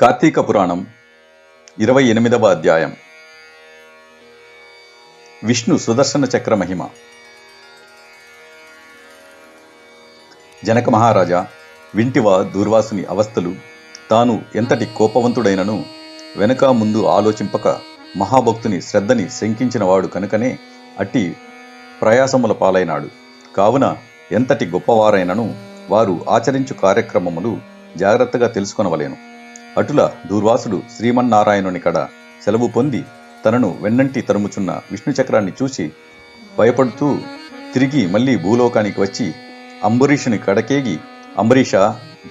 కార్తీక పురాణం ఇరవై ఎనిమిదవ అధ్యాయం. విష్ణు సుదర్శన చక్ర మహిమ. జనక మహారాజా వింటివా దూర్వాసుని అవస్థలు తాను ఎంతటి కోపవంతుడైనను వెనక ముందు ఆలోచింపక మహాభక్తుని శ్రద్ధని శంకించినవాడు కనుకనే అట్టి ప్రయాసముల పాలైనాడు. కావున ఎంతటి గొప్పవారైనను వారు ఆచరించు కార్యక్రమములు జాగ్రత్తగా తెలుసుకొనవలేను. అటుల దూర్వాసుడు శ్రీమన్నారాయణుని కడ సెలవు పొంది తనను వెన్నంటి తరుముచున్న విష్ణు చక్రాన్ని చూసి భయపడుతూ తిరిగి మళ్ళీ భూలోకానికి వచ్చి అంబరీషుని కడకేగి అంబరీష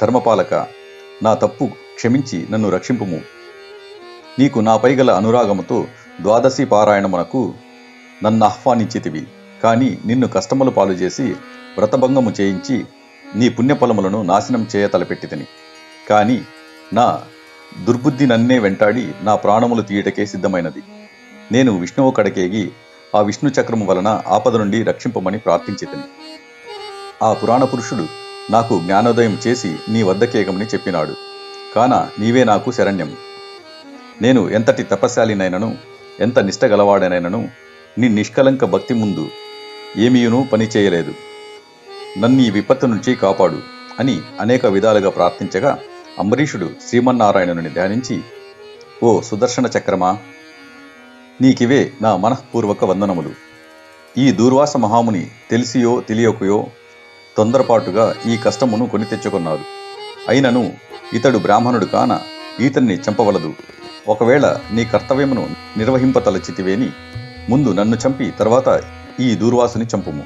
ధర్మపాలక నా తప్పు క్షమించి నన్ను రక్షింపుము. నీకు నాపై గల అనురాగముతో ద్వాదశి పారాయణమునకు నన్ను ఆహ్వానించితివి. కాని నిన్ను కష్టములు పాలు చేసి వ్రతభంగము చేయించి నీ పుణ్యఫలములను నాశనం చేయ తలపెట్టితిని నా దుర్బుద్ధి నన్నే వెంటాడి నా ప్రాణములు తీయటకే సిద్ధమైనది. నేను విష్ణువు కడకేగి ఆ విష్ణు చక్రము వలన ఆపద నుండి రక్షింపమని ప్రార్థించితిని ఆ పురాణ పురుషుడు నాకు జ్ఞానోదయం చేసి నీ వద్దకేగమని చెప్పినాడు. కాన నీవే నాకు శరణ్యం నేను ఎంతటి తపశాలినైనను ఎంత నిష్టగలవాడనైనను నీ నిష్కలంక భక్తి ముందు ఏమీయునూ పని చేయలేదు. నన్ను ఈ విపత్తు నుంచి కాపాడు అని అనేక విధాలుగా ప్రార్థించగా అంబరీషుడు శ్రీమన్నారాయణుని ధ్యానించి ఓ సుదర్శన చక్రమా నీకివే నా మనఃపూర్వక వందనములు. ఈ దూర్వాస మహాముని తెలిసియో తెలియకయో తొందరపాటుగా ఈ కష్టమును కొని తెచ్చుకున్నారు అయినను ఇతడు బ్రాహ్మణుడు కాన ఈతన్ని చంపవలదు. ఒకవేళ నీ కర్తవ్యమును నిర్వహింపతలచితివేని ముందు నన్ను చంపి తర్వాత ఈ దూర్వాసుని చంపుము.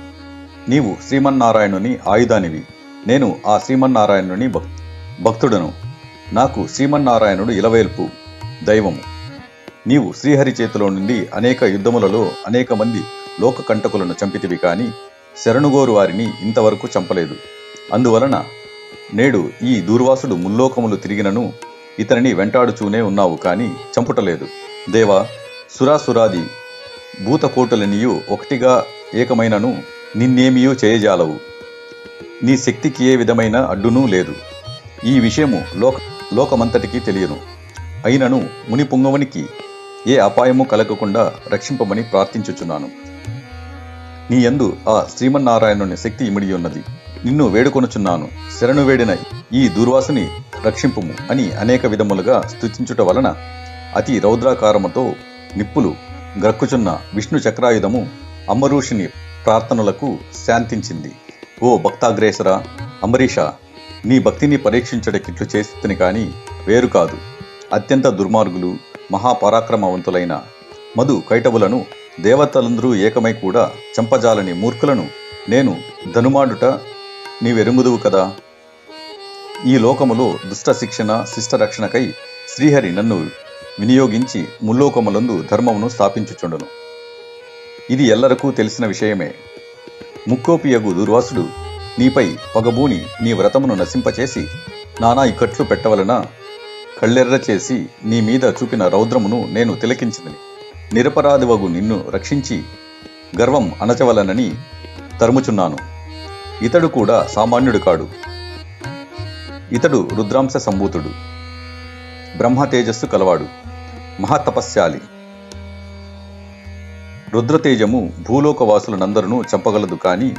నీవు శ్రీమన్నారాయణుని ఆయుధానివి. నేను ఆ శ్రీమన్నారాయణుని భక్తి భక్తుడను. నాకు శ్రీమన్నారాయణుడు ఇలవేల్పు దైవము. నీవు శ్రీహరి చేతిలో నుండి అనేక యుద్ధములలో అనేక మంది లోక కంటకులను చంపితివి కాని శరణుగోరు వారిని ఇంతవరకు చంపలేదు. అందువలన నేడు ఈ దూర్వాసుడు ముల్లోకములు తిరిగినను ఇతనిని వెంటాడుచూనే ఉన్నావు కాని చంపుటలేదు. దేవా సురాసురాది భూతకోటులనియు ఒకటిగా ఏకమైనను నిన్నేమియూ చేయజాలవు. నీ శక్తికి ఏ విధమైన అడ్డునూ లేదు. ఈ విషయము లోక లోకమంతటికి తెలియను. అయినను ముని పుంగవునికి ఏ అపాయము కలగకుండా రక్షింపమని ప్రార్థించుచున్నాను. నీ యందు ఆ శ్రీమన్నారాయణుని శక్తి ఇమిడి ఉన్నది. నిన్ను వేడుకొనుచున్నాను. శరణు వేడిన ఈ దుర్వాసుని రక్షింపుము అని అనేక విధములుగా స్థుతించుట వలన అతి రౌద్రాకారముతో నిప్పులు గ్రక్కుచున్న విష్ణు చక్రాయుధము అమరుషిని ప్రార్థనలకు శాంతించింది. ఓ భక్తాగ్రేసర అంబరీష నీ భక్తిని పరీక్షించడకిట్లు చేస్తుని కాని వేరు కాదు. అత్యంత దుర్మార్గులు మహాపరాక్రమవంతులైన మధు కైటవులను దేవతలందరూ ఏకమై కూడా చంపజాలని మూర్ఖులను నేను ధనుమాడుట నీవెరుంగుదువు కదా? ఈ లోకములో దుష్ట శిక్షణ శిష్ట రక్షణకై శ్రీహరి నన్ను వినియోగించి ముల్లోకములందు ధర్మమును స్థాపించుచుండును. ఇది ఎల్లరకు తెలిసిన విషయమే. ముక్కోపియగు దుర్వాసుడు నీపై పగబూని నీ వ్రతమును నశింపచేసి నానా ఇక్కట్లు పెట్టవలన కళ్ళెర్ర చేసి నీ మీద చూపిన రౌద్రమును నేను తిలకించింది నిరపరాధివగు నిన్ను రక్షించి గర్వం అణచవలనని తరుముచున్నాను. ఇతడు కూడా సామాన్యుడు కాడు. ఇతడు రుద్రాంశ సంభూతుడు. బ్రహ్మ తేజస్సు కలవాడు. మహాతపస్యాలి రుద్రతేజము భూలోకవాసులనందరూ చంపగలదు కాని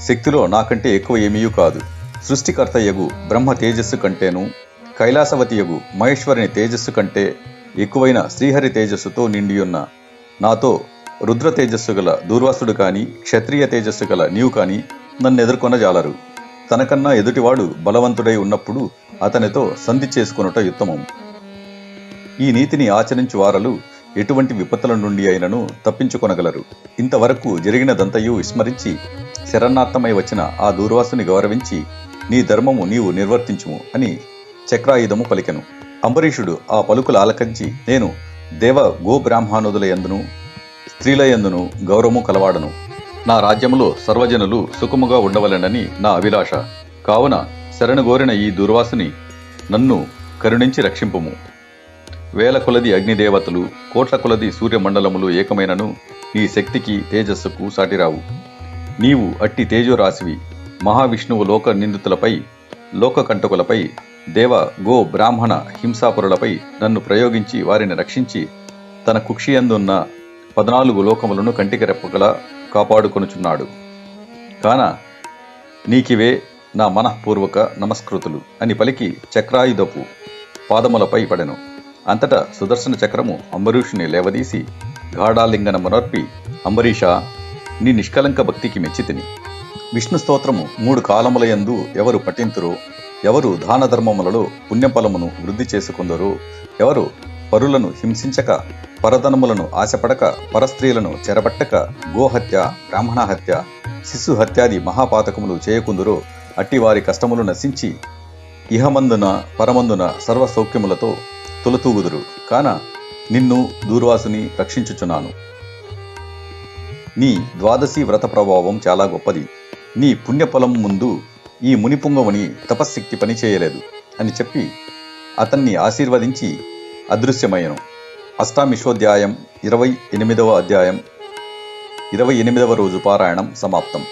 శక్తిలో నాకంటే ఎక్కువ ఏమీయూ కాదు. సృష్టికర్తయగు బ్రహ్మ తేజస్సు కంటేను కైలాసవతియగు మహేశ్వరుని తేజస్సు కంటే ఎక్కువైన శ్రీహరి తేజస్సుతో నిండియున్న నాతో రుద్ర తేజస్సు గల దూర్వాసుడు కాని క్షత్రియ తేజస్సు గల నీవు కాని నన్ను ఎదుర్కొనజాలరు. తనకన్నా ఎదుటివాడు బలవంతుడై ఉన్నప్పుడు అతనితో సంధి చేసుకొనుట ఉత్తమం. ఈ నీతిని ఆచరించు వారలు ఎటువంటి విపత్తుల నుండి అయినను తప్పించుకొనగలరు. ఇంతవరకు జరిగినదంతయు విస్మరించి శరణార్థమై వచ్చిన ఆ దూర్వాసుని గౌరవించి నీ ధర్మము నీవు నిర్వర్తించుము అని చక్రాయుధము పలికెను. అంబరీషుడు ఆ పలుకులు ఆలకించి నేను దేవ గోబ్రాహ్మణుదుల ఎందును స్త్రీల ఎందును గౌరవము కలవాడను. నా రాజ్యములో సర్వజనులు సుఖముగా ఉండవలెనని నా అభిలాష. కావున శరణుగోరిన ఈ దుర్వాసుని నన్ను కరుణించి రక్షింపము. వేల కొలది అగ్నిదేవతలు కోట్ల కొలది సూర్యమండలములు ఏకమైనను నీ శక్తికి తేజస్సుకు సాటిరావు. నీవు అట్టి తేజోరాశివి మహావిష్ణువు లోక నిందితులపై లోక కంటకులపై దేవ గో బ్రాహ్మణ హింసాపురులపై నన్ను ప్రయోగించి వారిని రక్షించి తన కుక్షియందున్న పద్నాలుగు లోకములను కంటికి రెప్పగల కాపాడుకొనుచున్నాడు. కాన నీకివే నా మనఃపూర్వక నమస్కృతులు అని పలికి చక్రాయుధపు పాదములపై పడెను. అంతటా సుదర్శన చక్రము అంబరీషుని లేవదీసి గాఢాలింగనమునర్పి అంబరీష నీ నిష్కలంక భక్తికి మెచ్చితిని. విష్ణు స్తోత్రము మూడు కాలములయందు ఎవరు పఠింతురో? ఎవరు దాన ధర్మములలో పుణ్యఫలమును వృద్ధి చేసుకుందరో? ఎవరు పరులను హింసించక పరధనములను ఆశపడక పరస్త్రీలను చెరబట్టక గోహత్య బ్రాహ్మణ హత్య శిశు హత్యాది మహాపాతకములు చేయకుందురో అట్టి వారి కష్టములు నశించి ఇహమందున పరమందున సర్వ సౌఖ్యములతో తొలతూగుదురు. కాన నిన్ను దూర్వాసుని రక్షించుచున్నాను. నీ ద్వాదశి వ్రత ప్రభావం చాలా గొప్పది. నీ పుణ్యఫలం ముందు ఈ మునిపుంగవుని తపశ్శక్తి పనిచేయలేదు అని చెప్పి అతన్ని ఆశీర్వదించి అదృశ్యమయ్యను. అష్టామిషోధ్యాయం ఇరవై ఎనిమిదవ అధ్యాయం ఇరవై ఎనిమిదవ రోజు పారాయణం సమాప్తం.